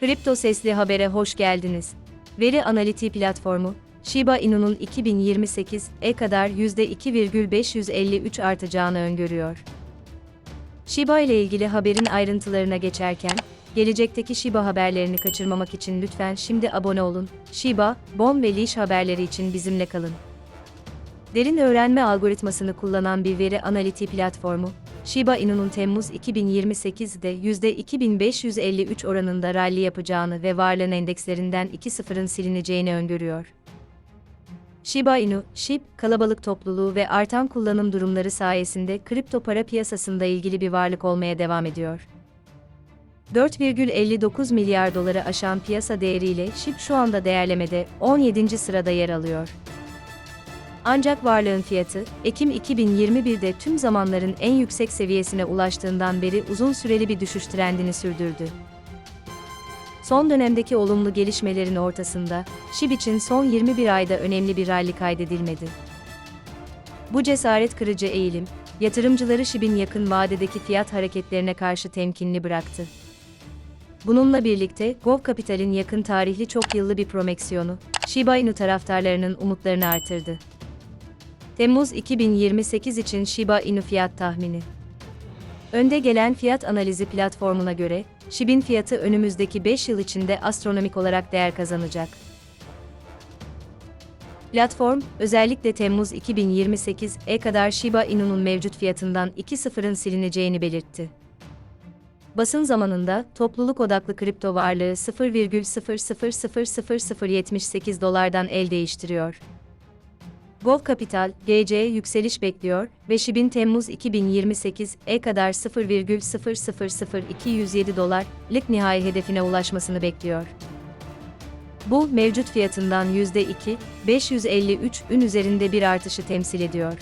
Kripto Sesli Haber'e hoş geldiniz. Veri analitiği platformu, Shiba Inu'nun 2028'e kadar %2,553 artacağını öngörüyor. Shiba ile ilgili haberin ayrıntılarına geçerken, gelecekteki Shiba haberlerini kaçırmamak için lütfen şimdi abone olun. Shiba, Bon ve Leash haberleri için bizimle kalın. Derin öğrenme algoritmasını kullanan bir veri analitiği platformu, Shiba Inu'nun Temmuz 2028'de %2553 oranında rally yapacağını ve varlığın endekslerinden 2.0'ın silineceğini öngörüyor. Shiba Inu, SHIB, kalabalık topluluğu ve artan kullanım durumları sayesinde kripto para piyasasında ilgili bir varlık olmaya devam ediyor. 4,59 milyar doları aşan piyasa değeriyle SHIB şu anda değerlemede 17. sırada yer alıyor. Ancak varlığın fiyatı, Ekim 2021'de tüm zamanların en yüksek seviyesine ulaştığından beri uzun süreli bir düşüş trendini sürdürdü. Son dönemdeki olumlu gelişmelerin ortasında, SHIB için son 21 ayda önemli bir rally kaydedilmedi. Bu cesaret kırıcı eğilim, yatırımcıları SHIB'in yakın vadedeki fiyat hareketlerine karşı temkinli bıraktı. Bununla birlikte, Gov Capital'in yakın tarihli çok yıllı bir promeksiyonu, Shiba Inu taraftarlarının umutlarını artırdı. Temmuz 2028 için Shiba Inu fiyat tahmini. Önde gelen fiyat analizi platformuna göre, SHIB'in fiyatı önümüzdeki 5 yıl içinde astronomik olarak değer kazanacak. Platform, özellikle Temmuz 2028'e kadar Shiba Inu'nun mevcut fiyatından 2.0'ın silineceğini belirtti. Basın zamanında, topluluk odaklı kripto varlığı 0,000078 dolardan el değiştiriyor. Gov Capital, GC yükseliş bekliyor ve SHIB'in Temmuz 2028'e kadar 0,000207 dolarlık nihai hedefine ulaşmasını bekliyor. Bu, mevcut fiyatından %2, 553 ün üzerinde bir artışı temsil ediyor.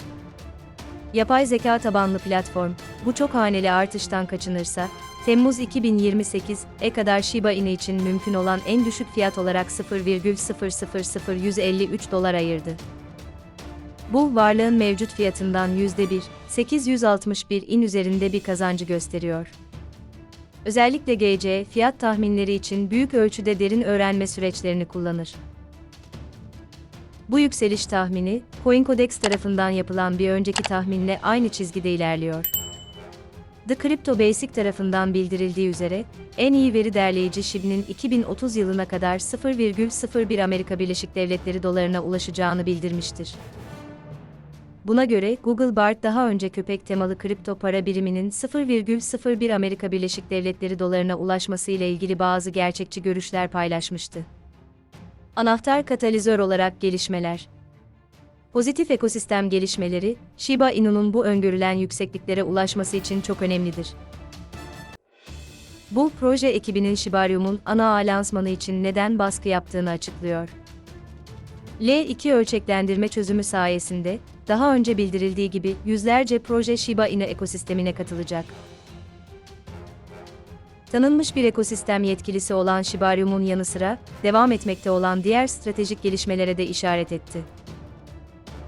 Yapay zeka tabanlı platform, bu çok haneli artıştan kaçınırsa, Temmuz 2028'e kadar Shiba Inu için mümkün olan en düşük fiyat olarak 0,000153 dolar ayırdı. Bu, varlığın mevcut fiyatından %1, 861 in üzerinde bir kazancı gösteriyor. Özellikle GC, fiyat tahminleri için büyük ölçüde derin öğrenme süreçlerini kullanır. Bu yükseliş tahmini, CoinCodex tarafından yapılan bir önceki tahminle aynı çizgide ilerliyor. The Crypto Basic tarafından bildirildiği üzere, en iyi veri derleyici SHIB'nin 2030 yılına kadar 0,01 Amerika Birleşik Devletleri dolarına ulaşacağını bildirmiştir. Buna göre Google Bard daha önce köpek temalı kripto para biriminin 0,01 Amerika Birleşik Devletleri dolarına ulaşması ile ilgili bazı gerçekçi görüşler paylaşmıştı. Anahtar katalizör olarak gelişmeler. Pozitif ekosistem gelişmeleri, Shiba Inu'nun bu öngörülen yüksekliklere ulaşması için çok önemlidir. Bu, proje ekibinin Shibarium'un ana ağ lansmanı için neden baskı yaptığını açıklıyor. L2 ölçeklendirme çözümü sayesinde, daha önce bildirildiği gibi yüzlerce proje Shiba Inu ekosistemine katılacak. Tanınmış bir ekosistem yetkilisi olan Shibarium'un yanı sıra, devam etmekte olan diğer stratejik gelişmelere de işaret etti.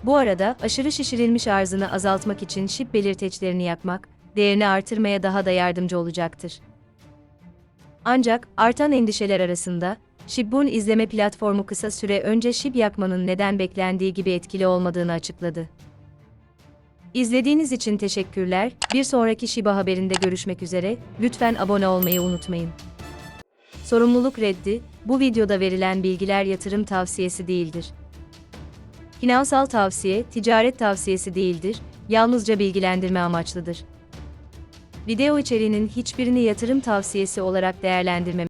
Bu arada, aşırı şişirilmiş arzını azaltmak için SHIB belirteçlerini yakmak, değerini artırmaya daha da yardımcı olacaktır. Ancak, artan endişeler arasında, Shibun izleme platformu kısa süre önce SHIB yakmanın neden beklendiği gibi etkili olmadığını açıkladı. İzlediğiniz için teşekkürler. Bir sonraki Shiba haberinde görüşmek üzere. Lütfen abone olmayı unutmayın. Sorumluluk reddi, bu videoda verilen bilgiler yatırım tavsiyesi değildir. Finansal tavsiye, ticaret tavsiyesi değildir, yalnızca bilgilendirme amaçlıdır. Video içeriğinin hiçbirini yatırım tavsiyesi olarak değerlendirmem